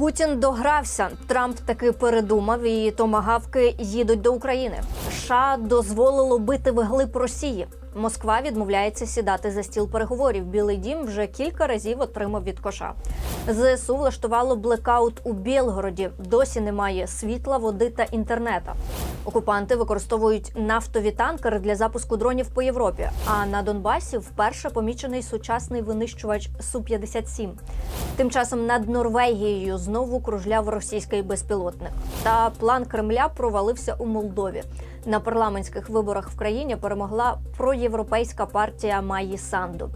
Путін догрався. Трамп таки передумав, і томагавки їдуть до України. США дозволило бити вглиб Росії. Москва відмовляється сідати за стіл переговорів. Білий дім вже кілька разів отримав від коша. ЗСУ влаштувало блекаут у Білгороді. Досі немає світла, води та інтернета. Окупанти використовують нафтові танкери для запуску дронів по Європі. А на Донбасі вперше помічений сучасний винищувач су 57 Тим часом над Норвегією знову кружляв російський безпілотник. Та план Кремля провалився у Молдові. На парламентських виборах в країні перемогла проєвропейська партія Маї Санду.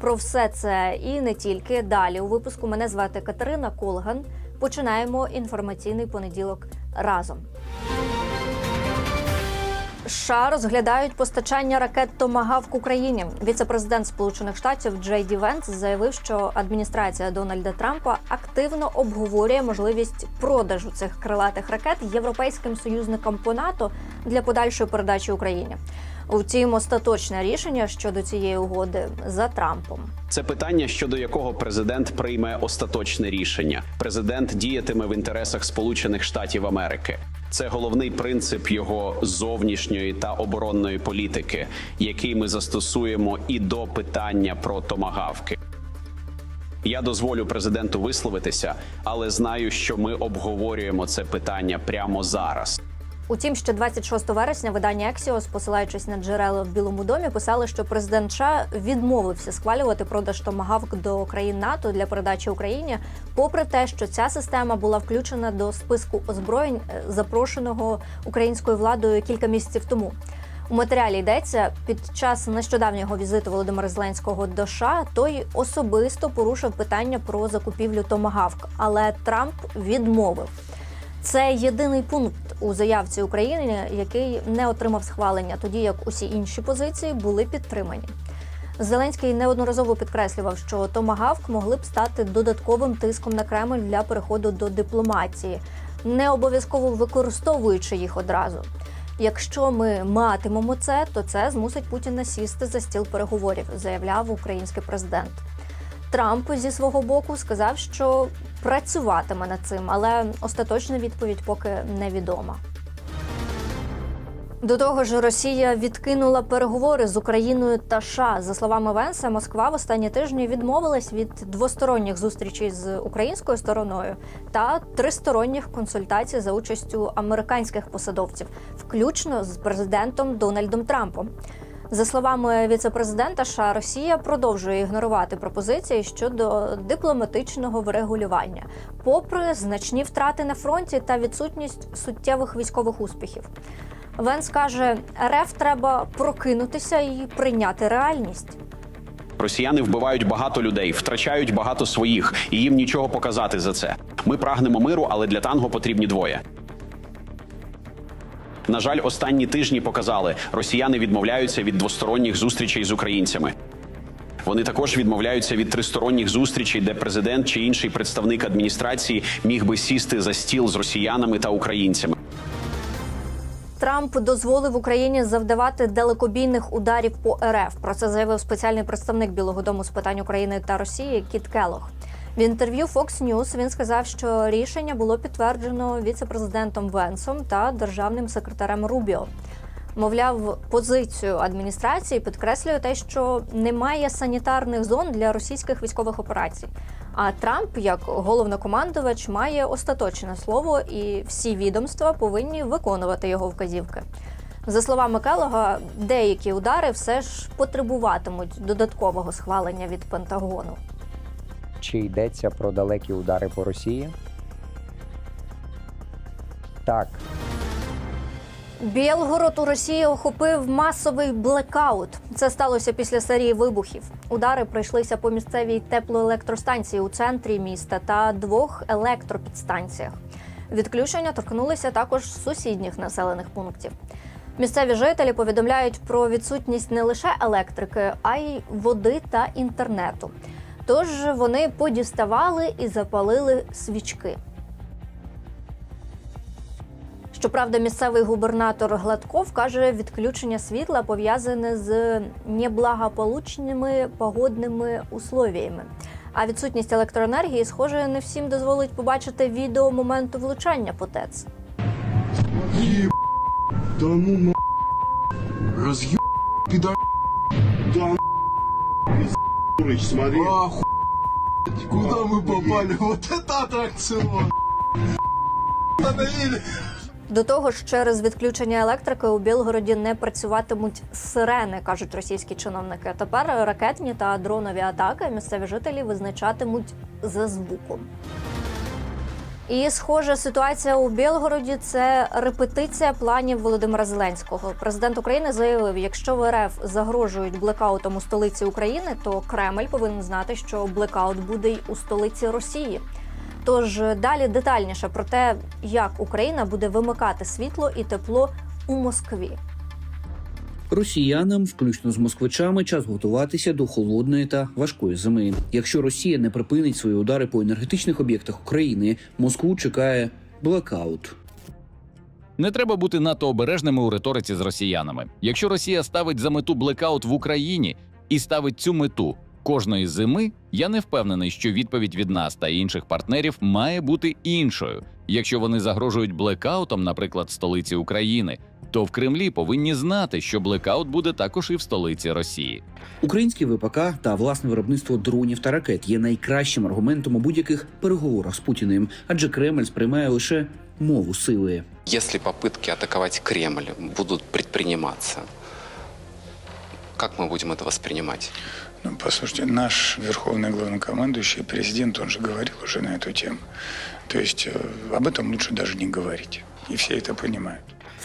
Про все це і не тільки далі у випуску. Мене звати Катерина Колган. Починаємо інформаційний понеділок разом. США розглядають постачання ракет Томагавк Україні. Віце-президент Сполучених Штатів Джей Ді Венс заявив, що адміністрація Дональда Трампа активно обговорює можливість продажу цих крилатих ракет європейським союзникам по НАТО для подальшої передачі Україні. Втім, остаточне рішення щодо цієї угоди за Трампом. Це питання, щодо якого президент прийме остаточне рішення. Президент діятиме в інтересах Сполучених Штатів Америки. Це головний принцип його зовнішньої та оборонної політики, який ми застосуємо і до питання про томагавки. Я дозволю президенту висловитися, але знаю, що ми обговорюємо це питання прямо зараз. Утім, ще 26 вересня видання Ексіос, посилаючись на джерела в Білому домі, писали, що президент США відмовився схвалювати продаж томагавк до країн НАТО для передачі Україні, попри те, що ця система була включена до списку озброєнь, е, запрошеного українською владою кілька місяців тому. У матеріалі йдеться під час нещодавнього візиту Володимира Зеленського до США той особисто порушив питання про закупівлю томагавк, але Трамп відмовив. Це єдиний пункт у заявці України, який не отримав схвалення, тоді як усі інші позиції були підтримані. Зеленський неодноразово підкреслював, що томагавк могли б стати додатковим тиском на Кремль для переходу до дипломатії, не обов'язково використовуючи їх одразу. Якщо ми матимемо це, то це змусить Путіна сісти за стіл переговорів, заявляв український президент. Трамп зі свого боку сказав, що працюватиме над цим, але остаточна відповідь поки невідома. До того ж, Росія відкинула переговори з Україною та США. За словами Венса, Москва в останні тижні відмовилась від двосторонніх зустрічей з українською стороною та тристоронніх консультацій за участю американських посадовців, включно з президентом Дональдом Трампом. За словами віцепрезидента США, Росія продовжує ігнорувати пропозиції щодо дипломатичного врегулювання, попри значні втрати на фронті та відсутність суттєвих військових успіхів. Венс каже, РФ треба прокинутися і прийняти реальність. Росіяни вбивають багато людей, втрачають багато своїх, і їм нічого показати за це. Ми прагнемо миру, але для танго потрібні двоє. На жаль, останні тижні показали, росіяни відмовляються від двосторонніх зустрічей з українцями. Вони також відмовляються від тристоронніх зустрічей, де президент чи інший представник адміністрації міг би сісти за стіл з росіянами та українцями. Трамп дозволив Україні завдавати далекобійних ударів по РФ. Про це заявив спеціальний представник Білого Дому з питань України та Росії Кіт Келох. В інтерв'ю Fox News він сказав, що рішення було підтверджено віце-президентом Венсом та державним секретарем Рубіо. Мовляв, позицію адміністрації підкреслює те, що немає санітарних зон для російських військових операцій. А Трамп, як головнокомандувач, має остаточне слово, і всі відомства повинні виконувати його вказівки. За словами Келога, деякі удари все ж потребуватимуть додаткового схвалення від Пентагону. Чи йдеться про далекі удари по Росії? Так, Білгород у Росії охопив масовий блекаут. Це сталося після серії вибухів. Удари прийшлися по місцевій теплоелектростанції у центрі міста та двох електропідстанціях. Відключення торкнулися також сусідніх населених пунктів. Місцеві жителі повідомляють про відсутність не лише електрики, а й води та інтернету. Тож вони подіставали і запалили свічки. Щоправда, місцевий губернатор Гладков каже, відключення світла пов'язане з неблагополучними погодними условіями. А відсутність електроенергії, схоже, не всім дозволить побачити відео моменту влучання по ТЕЦ. Да. Смотри. Оху... Куда мы попали? Вот это аттракцион! Остановили! До того ж, через відключення електрики у Білгороді не працюватимуть сирени, кажуть російські чиновники. Тепер ракетні та дронові атаки місцеві жителі визначатимуть за звуком. І схожа ситуація у Білгороді це репетиція планів Володимира Зеленського. Президент України заявив, якщо в РФ загрожують блекаутом у столиці України, то Кремль повинен знати, що блекаут буде й у столиці Росії. Тож далі детальніше про те, як Україна буде вимикати світло і тепло у Москві. Росіянам, включно з москвичами, час готуватися до холодної та важкої зими. Якщо Росія не припинить свої удари по енергетичних об'єктах України, Москву чекає блекаут. Не треба бути надто обережними у риториці з росіянами. Якщо Росія ставить за мету блекаут в Україні і ставить цю мету кожної зими, я не впевнений, що відповідь від нас та інших партнерів має бути іншою. Якщо вони загрожують блекаутом, наприклад, столиці України, то в Кремлі повинні знати, що блекаут буде також і в столиці Росії. Українські ВПК та власне виробництво дронів та ракет є найкращим аргументом у будь-яких переговорах з Путіним, адже Кремль сприймає лише мову сили. Если попытки атаковать Кремль будут предприниматься, как мы будем это воспринимать? Ну, послушайте, наш верховный главнокомандующий, президент, он же говорил уже на эту тему. То есть э, об этом лучше даже не говорить. И все это понимают.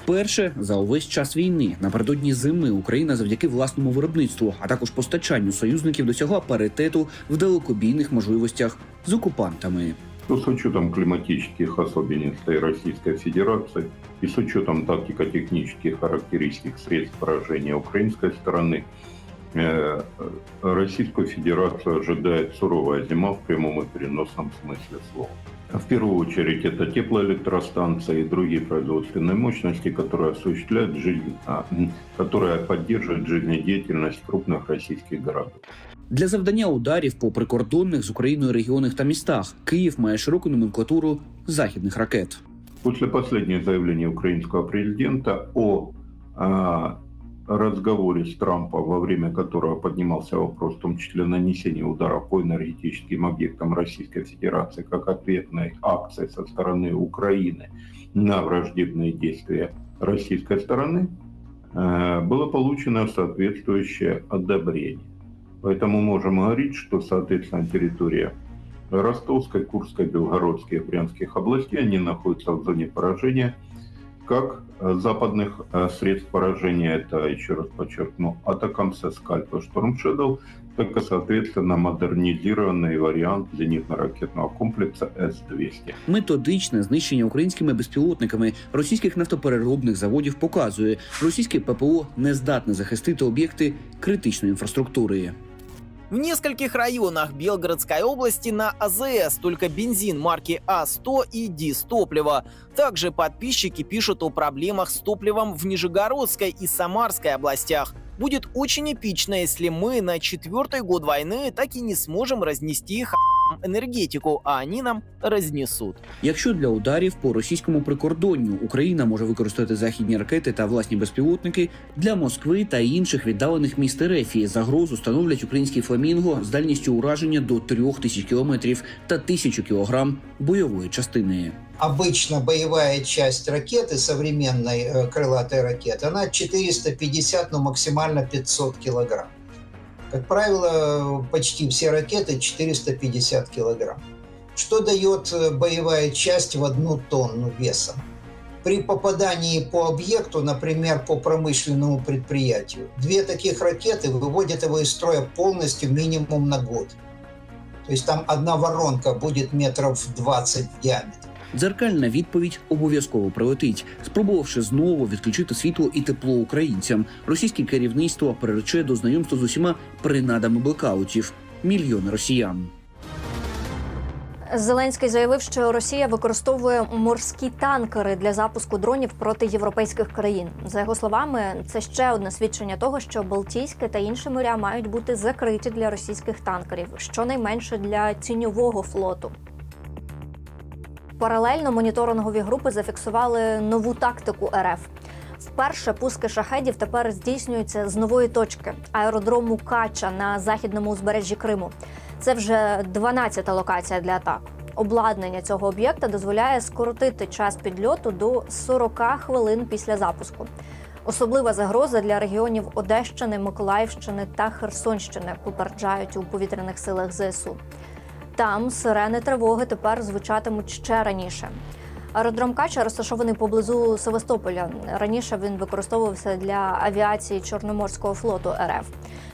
Вперше за увесь час війни напередодні зими Україна завдяки власному виробництву, а також постачанню союзників досягла паритету в далекобійних можливостях з окупантами. то с учетом климатических особенностей Российской Федерации и с учетом тактико-технических характеристик средств поражения украинской стороны, э, Российскую Федерацию ожидает суровая зима в прямом и переносном смысле слова. В первую очередь это теплоэлектростанции и другие производственные мощности, которые осуществляют жизнь, а, м, которые поддерживают жизнедеятельность крупных российских городов. Для завдання ударів по прикордонних з Україною регіонах та містах Київ має широку номенклатуру західних ракет. После последнего заявления украинского президента о а, разговоре с Трампом, во время которого поднимался вопрос, в том числе нанесения ударов по энергетическим объектам Российской Федерации, как ответной акции со стороны Украины на враждебные действия российской стороны, э, было получено соответствующее одобрение. Поэтому можем говорить, что, соответственно, территория Ростовской, Курской, Белгородской и Брянских областей, они находятся в зоне поражения как э, западных э, средств поражения, это, еще раз подчеркну, Атакамса, Скальп и Шторм Shadow, так и, соответственно, модернизированный вариант зенитно-ракетного комплекса С-200. Методичне знищення українськими безпілотниками російських нафтопереробних заводів показує, російське ППО не здатне захистити об'єкти критичної інфраструктури. В нескольких районах Белгородской области на АЗС только бензин марки А100 и ДИС топлива. Также подписчики пишут о проблемах с топливом в Нижегородской и Самарской областях. Будет очень эпично, если мы на четвертый год войны так и не сможем разнести их энергетику, а они нам разнесут. Якщо для ударів по російському прикордонню Україна може використати західні ракети та власні безпілотники для Москви та інших віддалених міст Ерефії загрозу становлять українські фламінго з дальністю ураження до 3000 кілометрів та 1000 кілограм бойової частини. обычно боевая часть ракеты, современной э, крылатой ракеты, она 450, но максимально 500 килограмм. Как правило, почти все ракеты 450 килограмм. Что дает э, боевая часть в одну тонну весом? При попадании по объекту, например, по промышленному предприятию, две таких ракеты выводят его из строя полностью минимум на год. То есть там одна воронка будет метров 20 в диаметре. Дзеркальна відповідь обов'язково прилетить, спробувавши знову відключити світло і тепло українцям. Російське керівництво прирече до знайомства з усіма принадами блекаутів мільйони росіян. Зеленський заявив, що Росія використовує морські танкери для запуску дронів проти європейських країн. За його словами, це ще одне свідчення того, що Балтійське та інші моря мають бути закриті для російських танкерів, щонайменше для тіньового флоту. Паралельно моніторингові групи зафіксували нову тактику РФ. Вперше пуски шахедів тепер здійснюються з нової точки аеродрому Кача на західному узбережжі Криму. Це вже 12-та локація для атак. Обладнання цього об'єкта дозволяє скоротити час підльоту до 40 хвилин після запуску. Особлива загроза для регіонів Одещини, Миколаївщини та Херсонщини попереджають у повітряних силах ЗСУ. Там сирени тривоги тепер звучатимуть ще раніше. Аеродром Кача розташований поблизу Севастополя. Раніше він використовувався для авіації Чорноморського флоту РФ.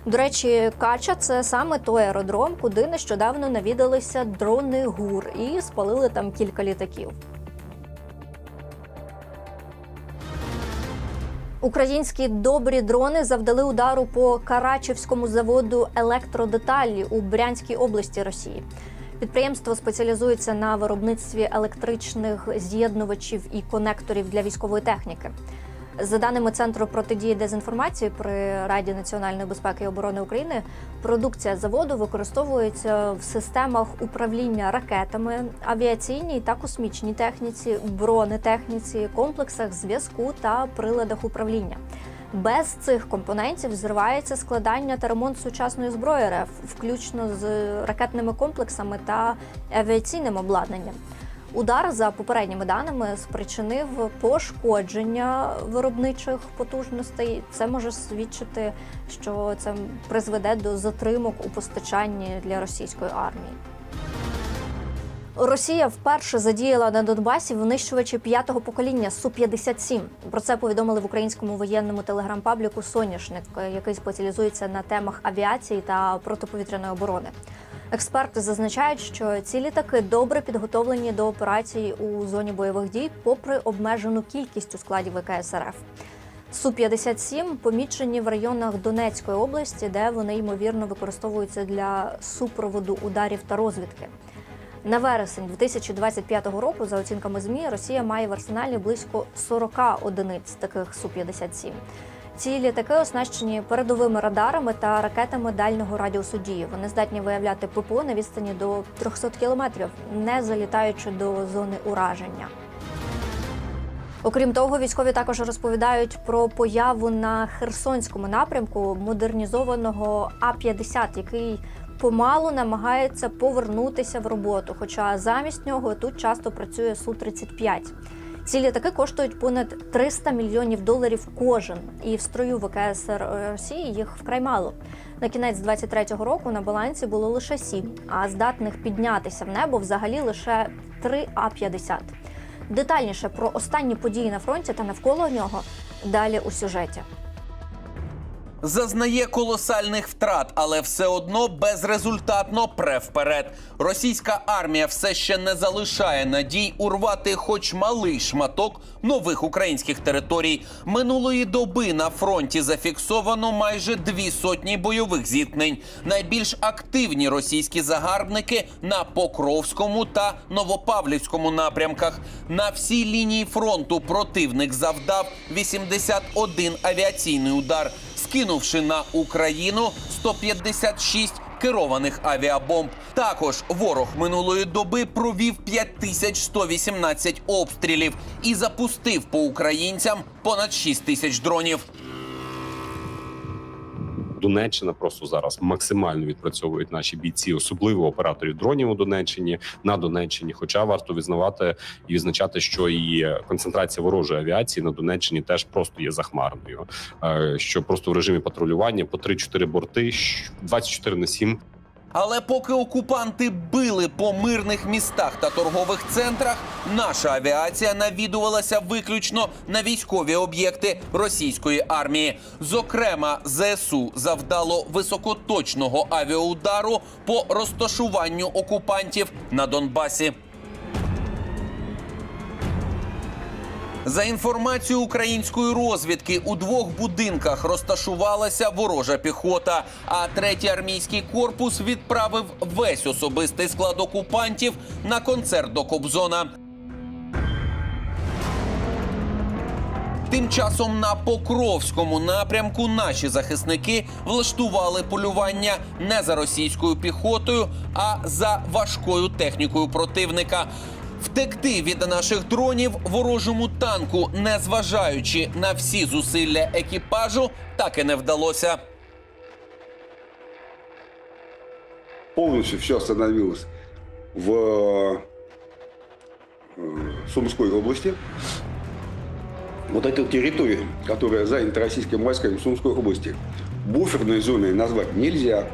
До речі, Кача це саме той аеродром, куди нещодавно навідалися дрони ГУР і спалили там кілька літаків. Українські добрі дрони завдали удару по Карачівському заводу електродеталі у Брянській області Росії. Підприємство спеціалізується на виробництві електричних з'єднувачів і конекторів для військової техніки. За даними Центру протидії дезінформації при Раді національної безпеки і оборони України, продукція заводу використовується в системах управління ракетами, авіаційній та космічній техніці, бронетехніці, комплексах зв'язку та приладах управління. Без цих компонентів зривається складання та ремонт сучасної зброї РФ, включно з ракетними комплексами та авіаційним обладнанням. Удар за попередніми даними спричинив пошкодження виробничих потужностей. Це може свідчити, що це призведе до затримок у постачанні для російської армії. Росія вперше задіяла на Донбасі винищувачі п'ятого покоління Су-57. Про це повідомили в українському воєнному телеграм-пабліку Соняшник, який спеціалізується на темах авіації та протиповітряної оборони. Експерти зазначають, що ці літаки добре підготовлені до операцій у зоні бойових дій, попри обмежену кількість у складі ВКС РФ. Су-57 помічені в районах Донецької області, де вони ймовірно використовуються для супроводу ударів та розвідки. На вересень 2025 року, за оцінками ЗМІ, Росія має в арсеналі близько 40 одиниць таких Су-57. Ці літаки оснащені передовими радарами та ракетами дальнього радіусу дії. Вони здатні виявляти ППО на відстані до 300 кілометрів, не залітаючи до зони ураження. Окрім того, військові також розповідають про появу на Херсонському напрямку модернізованого А-50, який помалу намагається повернутися в роботу. Хоча замість нього тут часто працює Су-35. Ці літаки коштують понад 300 мільйонів доларів кожен, і в строю ВКС Росії їх вкрай мало. На кінець 23-го року на балансі було лише сім, а здатних піднятися в небо взагалі лише 3 А-50. Детальніше про останні події на фронті та навколо нього далі у сюжеті. Зазнає колосальних втрат, але все одно безрезультатно пре вперед. Російська армія все ще не залишає надій урвати хоч малий шматок нових українських територій. Минулої доби на фронті зафіксовано майже дві сотні бойових зіткнень. Найбільш активні російські загарбники на Покровському та Новопавлівському напрямках. На всій лінії фронту противник завдав 81 авіаційний удар скинувши на Україну 156 керованих авіабомб. Також ворог минулої доби провів 5118 обстрілів і запустив по українцям понад 6 тисяч дронів. Донеччина просто зараз максимально відпрацьовують наші бійці, особливо операторів дронів у Донеччині на Донеччині. Хоча варто визнавати і визначати, що і концентрація ворожої авіації на Донеччині теж просто є захмарною. Е, Що просто в режимі патрулювання по 3-4 борти щ- 24 на 7 Але поки окупанти били по мирних містах та торгових центрах, наша авіація навідувалася виключно на військові об'єкти російської армії. Зокрема, ЗСУ завдало високоточного авіаудару по розташуванню окупантів на Донбасі. За інформацією української розвідки, у двох будинках розташувалася ворожа піхота. А третій армійський корпус відправив весь особистий склад окупантів на концерт до Кобзона. Тим часом на Покровському напрямку наші захисники влаштували полювання не за російською піхотою, а за важкою технікою противника. Втекти від наших дронів ворожому танку, незважаючи на всі зусилля екіпажу, так і не вдалося. Полностью все остановилось в э, Сумской области. Вот эту территорию, которая занята российскими войсками в Сумской области, буферной зоной назвать нельзя.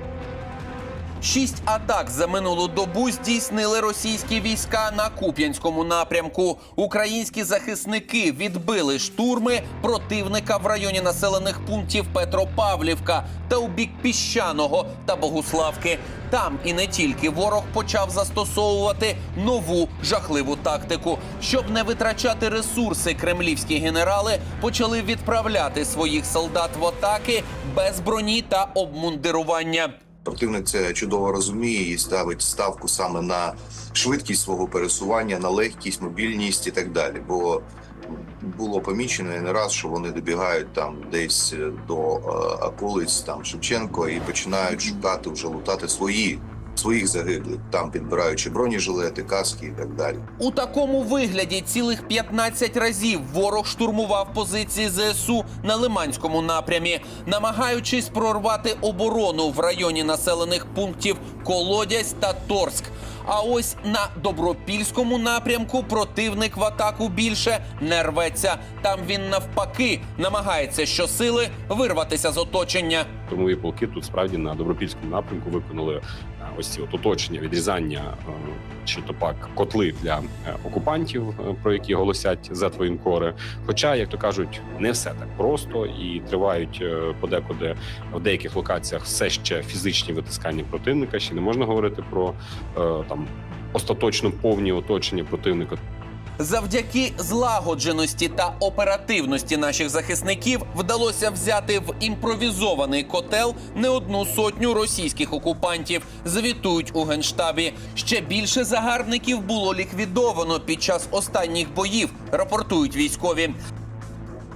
Шість атак за минулу добу здійснили російські війська на Куп'янському напрямку. Українські захисники відбили штурми противника в районі населених пунктів Петропавлівка та у бік Піщаного та Богуславки. Там і не тільки ворог почав застосовувати нову жахливу тактику. Щоб не витрачати ресурси, кремлівські генерали почали відправляти своїх солдат в атаки без броні та обмундирування. Противник це чудово розуміє і ставить ставку саме на швидкість свого пересування, на легкість, мобільність і так далі. Бо було помічено і не раз, що вони добігають там десь до е, околиць там Шевченко і починають шукати вже лутати свої своїх загиблих, там підбираючи бронежилети, каски і так далі. У такому вигляді цілих 15 разів ворог штурмував позиції ЗСУ на Лиманському напрямі, намагаючись прорвати оборону в районі населених пунктів Колодязь та Торськ. А ось на добропільському напрямку противник в атаку більше не рветься. Там він навпаки намагається щосили вирватися з оточення. Штурмові полки тут справді на добропільському напрямку виконали ось ці от оточення, відрізання е, чи то пак котли для е, окупантів, е, про які голосять за зетвоєнкори. Хоча, як то кажуть, не все так просто і тривають подекуди в деяких локаціях все ще фізичні витискання противника. Ще не можна говорити про там остаточно повні оточення противника. Завдяки злагодженості та оперативності наших захисників вдалося взяти в імпровізований котел не одну сотню російських окупантів. Звітують у генштабі. Ще більше загарбників було ліквідовано під час останніх боїв. Рапортують військові.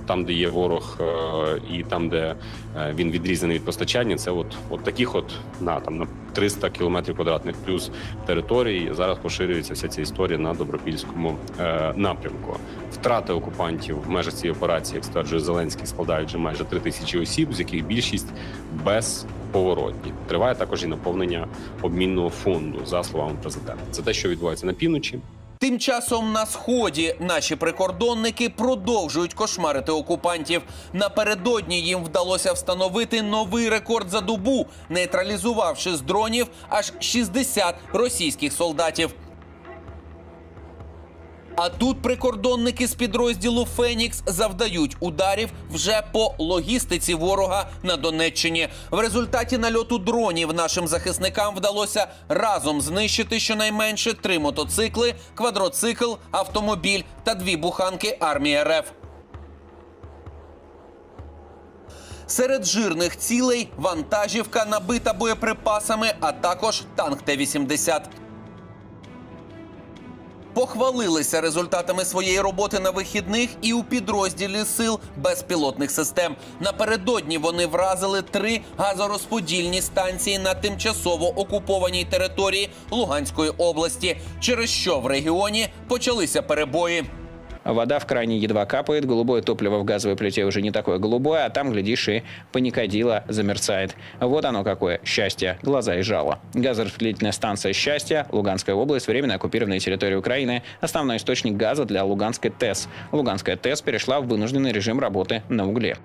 Там, де є ворог, е, і там, де е, він відрізаний від постачання, це от, от таких, от на там на 300 кілометрів квадратних плюс території. Зараз поширюється вся ця історія на добропільському е, напрямку. Втрати окупантів в межах цієї операції, як стверджує Зеленський, складають вже майже 3 тисячі осіб, з яких більшість безповоротні. Триває також і наповнення обмінного фонду за словами президента. Це те, що відбувається на півночі. Тим часом на сході наші прикордонники продовжують кошмарити окупантів. Напередодні їм вдалося встановити новий рекорд за добу, нейтралізувавши з дронів аж 60 російських солдатів. А тут прикордонники з підрозділу Фенікс завдають ударів вже по логістиці ворога на Донеччині. В результаті нальоту дронів нашим захисникам вдалося разом знищити щонайменше три мотоцикли, квадроцикл, автомобіль та дві буханки армії РФ. Серед жирних цілей вантажівка набита боєприпасами, а також танк Т-80. Похвалилися результатами своєї роботи на вихідних і у підрозділі сил безпілотних систем. Напередодні вони вразили три газорозподільні станції на тимчасово окупованій території Луганської області, через що в регіоні почалися перебої. Вода в кране едва капает, голубое топливо в газовой плите уже не такое голубое, а там, глядишь, и паникодило замерцает. Вот оно какое счастье, глаза и жало. Газораспределительная станция «Счастье», Луганская область, временно оккупированная территория Украины, основной источник газа для Луганской ТЭС. Луганская ТЭС перешла в вынужденный режим работы на угле.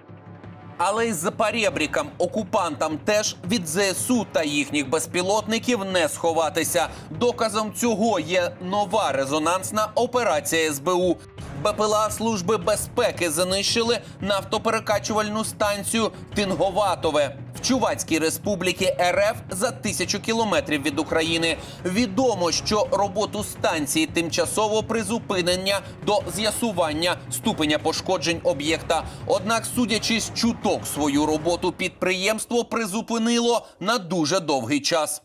Але й за перебрікам окупантам теж від ЗСУ та їхніх безпілотників не сховатися. Доказом цього є нова резонансна операція СБУ. БПЛА Служби безпеки знищили нафтоперекачувальну станцію Тинговатове. в Чувацькій республіки РФ за тисячу кілометрів від України. Відомо, що роботу станції тимчасово призупинення до з'ясування ступеня пошкоджень об'єкта. Однак, судячи з чуток, свою роботу підприємство призупинило на дуже довгий час.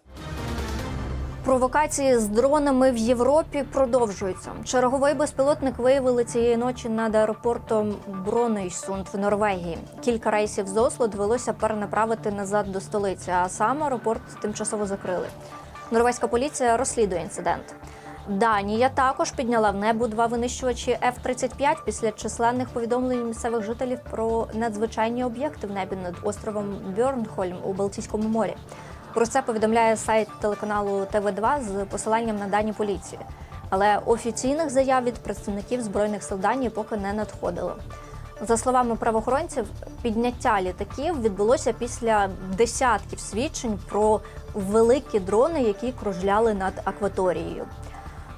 Провокації з дронами в Європі продовжуються. Черговий безпілотник виявили цієї ночі над аеропортом Бронейсунд в Норвегії. Кілька рейсів з Осло довелося перенаправити назад до столиці, а сам аеропорт тимчасово закрили. Норвезька поліція розслідує інцидент. Данія також підняла в небо два винищувачі F-35 після численних повідомлень місцевих жителів про надзвичайні об'єкти в небі над островом Бьорнхольм у Балтійському морі. Про це повідомляє сайт телеканалу ТВ2 з посиланням на дані поліції. Але офіційних заяв від представників збройних сил Данії поки не надходило. За словами правоохоронців, підняття літаків відбулося після десятків свідчень про великі дрони, які кружляли над акваторією.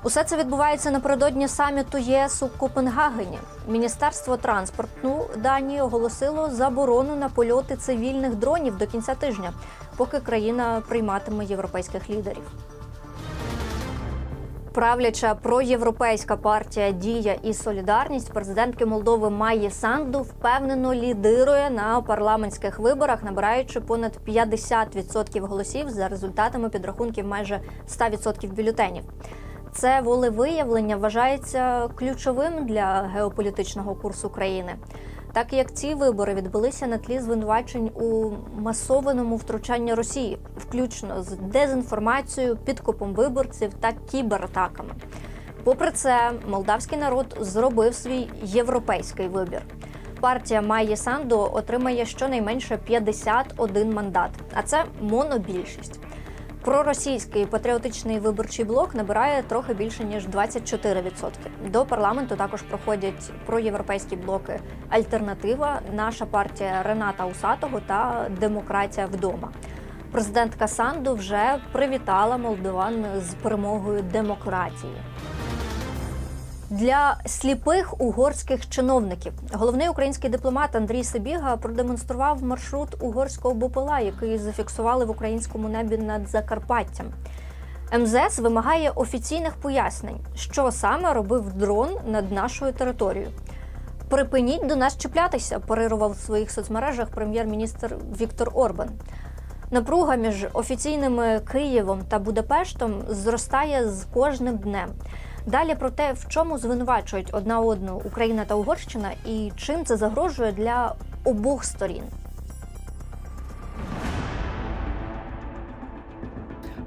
Усе це відбувається напередодні саміту ЄС у Копенгагені. Міністерство транспорту Данії оголосило заборону на польоти цивільних дронів до кінця тижня, поки країна прийматиме європейських лідерів. Правляча проєвропейська партія Дія і Солідарність президентки Молдови Майї Санду впевнено лідирує на парламентських виборах, набираючи понад 50% голосів за результатами підрахунків майже 100% бюлетенів. Це волевиявлення вважається ключовим для геополітичного курсу країни. Так як ці вибори відбулися на тлі звинувачень у масованому втручанні Росії, включно з дезінформацією, підкупом виборців та кібератаками. Попри це, молдавський народ зробив свій європейський вибір. Партія Майї Санду отримає щонайменше 51 мандат, а це монобільшість. Проросійський патріотичний виборчий блок набирає трохи більше ніж 24%. До парламенту також проходять проєвропейські блоки Альтернатива, наша партія Рената Усатого та Демократія вдома. Президентка Санду вже привітала молдован з перемогою демократії. Для сліпих угорських чиновників головний український дипломат Андрій Сибіга продемонстрував маршрут угорського БПЛА, який зафіксували в українському небі над Закарпаттям. МЗС вимагає офіційних пояснень, що саме робив дрон над нашою територією. Припиніть до нас чіплятися, парирував в своїх соцмережах прем'єр-міністр Віктор Орбан. Напруга між офіційними Києвом та Будапештом зростає з кожним днем. Далі про те, в чому звинувачують одна одну Україна та Угорщина, і чим це загрожує для обох сторін.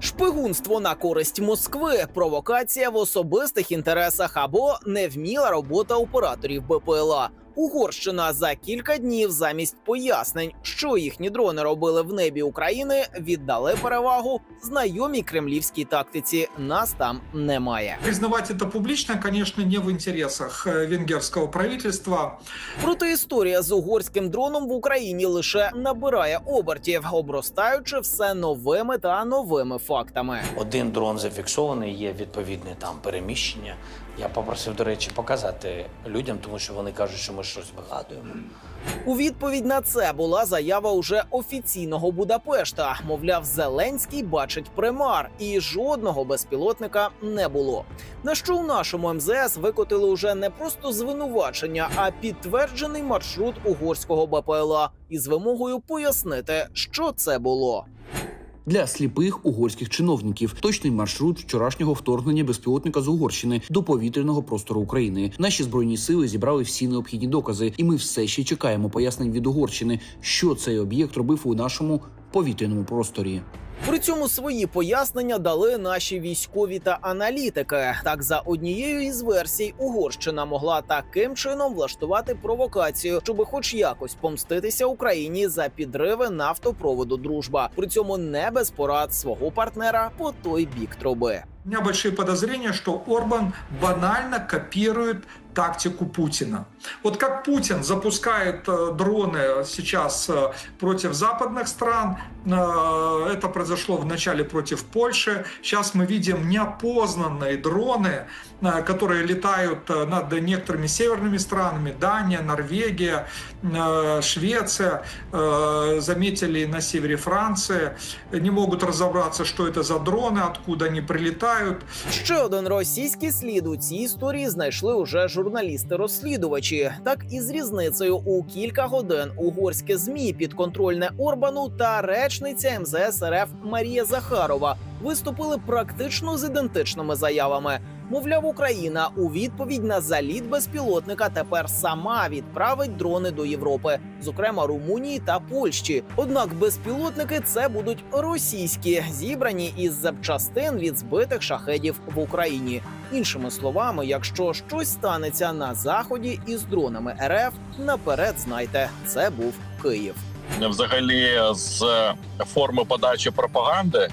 Шпигунство на користь Москви, провокація в особистих інтересах або невміла робота операторів БПЛА. Угорщина за кілька днів замість пояснень, що їхні дрони робили в небі України, віддали перевагу знайомій кремлівській тактиці. Нас там немає. Признавать это публично, конечно, не в интересах э, венгерского правительства. Проте історія з угорським дроном в Україні лише набирає обертів, обростаючи все новими та новими фактами. Один дрон зафіксований, є відповідне там переміщення. Я попросив, до речі, показати людям, тому що вони кажуть, що ми щось вигадуємо. У відповідь на це була заява уже офіційного Будапешта. Мовляв, Зеленський бачить примар, і жодного безпілотника не було. На що у нашому МЗС викотили уже не просто звинувачення, а підтверджений маршрут угорського БПЛА із вимогою пояснити, що це було. Для сліпих угорських чиновників точний маршрут вчорашнього вторгнення безпілотника з Угорщини до повітряного простору України. Наші збройні сили зібрали всі необхідні докази, і ми все ще чекаємо пояснень від Угорщини, що цей об'єкт робив у нашому повітряному просторі. При цьому свої пояснення дали наші військові та аналітики. Так, за однією із версій, Угорщина могла таким чином влаштувати провокацію, щоб хоч якось помститися Україні за підриви нафтопроводу Дружба. При цьому не без порад свого партнера по той бік труби. У меня большие подозрения, что Орбан банально копирует тактику Путина. Вот как Путин запускает э, дроны сейчас э, против западных стран, э, это произошло вначале против Польши, сейчас мы видим неопознанные дроны, э, которые летают э, над некоторыми северными странами, Дания, Норвегия, э, Швеция, э, заметили на севере Франции, не могут разобраться, что это за дроны, откуда они прилетают. Ще один російський слід у цій історії знайшли уже журналісти-розслідувачі. Так і з різницею у кілька годин угорське змі підконтрольне Орбану та речниця МЗС РФ Марія Захарова виступили практично з ідентичними заявами. Мовляв, Україна у відповідь на заліт безпілотника тепер сама відправить дрони до Європи, зокрема Румунії та Польщі. Однак безпілотники це будуть російські, зібрані із запчастин від збитих шахедів в Україні. Іншими словами, якщо щось станеться на заході із дронами РФ, наперед знайте, це був Київ. взагалі з форми подачі пропаганди,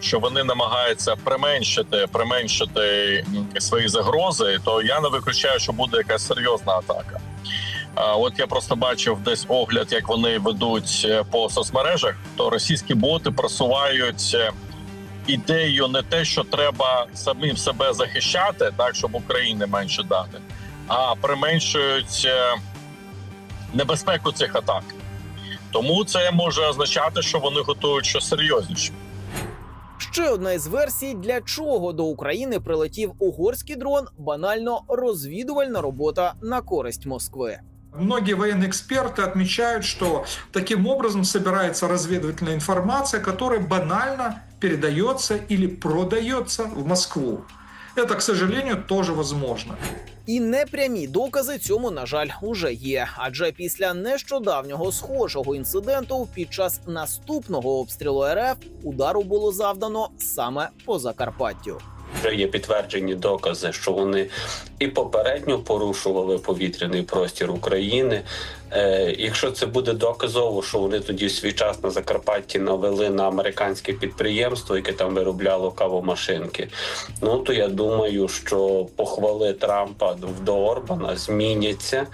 що вони намагаються применшити, применшити свої загрози, то я не виключаю, що буде якась серйозна атака. От я просто бачив десь огляд, як вони ведуть е, по соцмережах, то російські боти просувають е, ідею не те, що треба самим себе захищати, так щоб України менше дати, а применшують е, небезпеку цих атак. Тому це може означати, що вони готують щось серйозніше. Ще одна із версій, для чого до України прилетів угорський дрон, банально розвідувальна робота на користь Москви. Многие военные эксперты отмечают, что таким образом собирается разведывательная информация, которая банально передается или продается в Москву. Это, к сожалению, тоже возможно. І непрямі докази цьому, на жаль, уже є. Адже після нещодавнього схожого інциденту під час наступного обстрілу РФ удару було завдано саме по Закарпаттю. Вже є підтверджені докази, що вони і попередньо порушували повітряний простір України. Е, якщо це буде доказово, що вони тоді в свій час на Закарпатті навели на американське підприємство, яке там виробляло кавомашинки, ну то я думаю, що похвали Трампа до Орбана зміняться.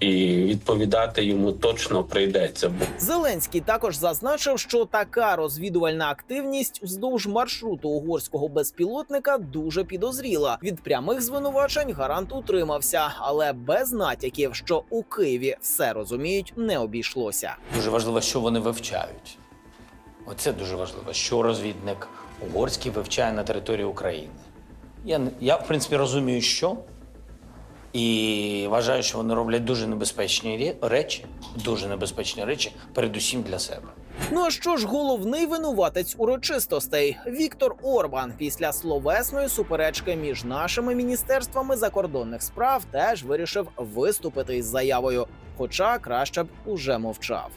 І відповідати йому точно прийдеться. Зеленський також зазначив, що така розвідувальна активність вздовж маршруту угорського безпілотника дуже підозріла. Від прямих звинувачень гарант утримався, але без натяків, що у Києві все розуміють, не обійшлося. Дуже важливо, що вони вивчають. Оце дуже важливо, що розвідник угорський вивчає на території України. Я, не- я в принципі, розумію, що. І вважаю, що вони роблять дуже небезпечні речі, дуже небезпечні речі, передусім для себе. Ну а що ж головний винуватець урочистостей Віктор Орбан після словесної суперечки між нашими міністерствами закордонних справ теж вирішив виступити із заявою, хоча краще б уже мовчав.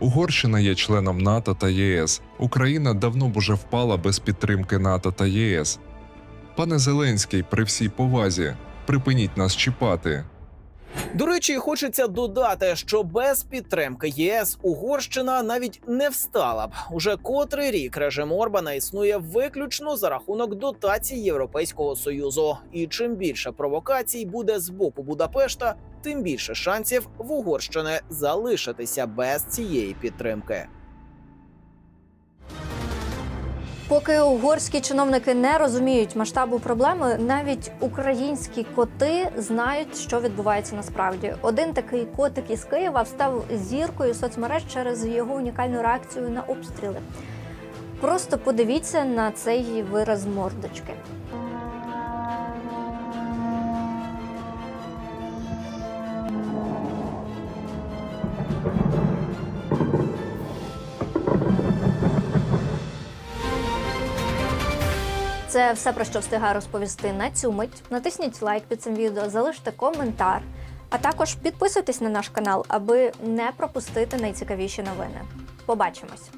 Угорщина є членом НАТО та ЄС. Україна давно б уже впала без підтримки НАТО та ЄС. Пане Зеленський, при всій повазі, припиніть нас чіпати. До речі, хочеться додати, що без підтримки ЄС Угорщина навіть не встала б. Уже котрий рік режим Орбана існує виключно за рахунок дотацій Європейського союзу. І чим більше провокацій буде з боку Будапешта, тим більше шансів в Угорщини залишитися без цієї підтримки. Поки угорські чиновники не розуміють масштабу проблеми, навіть українські коти знають, що відбувається насправді. Один такий котик із Києва став зіркою соцмереж через його унікальну реакцію на обстріли. Просто подивіться на цей вираз мордочки. Це все про що встигаю розповісти на цю мить. Натисніть лайк під цим відео, залиште коментар, а також підписуйтесь на наш канал, аби не пропустити найцікавіші новини. Побачимось!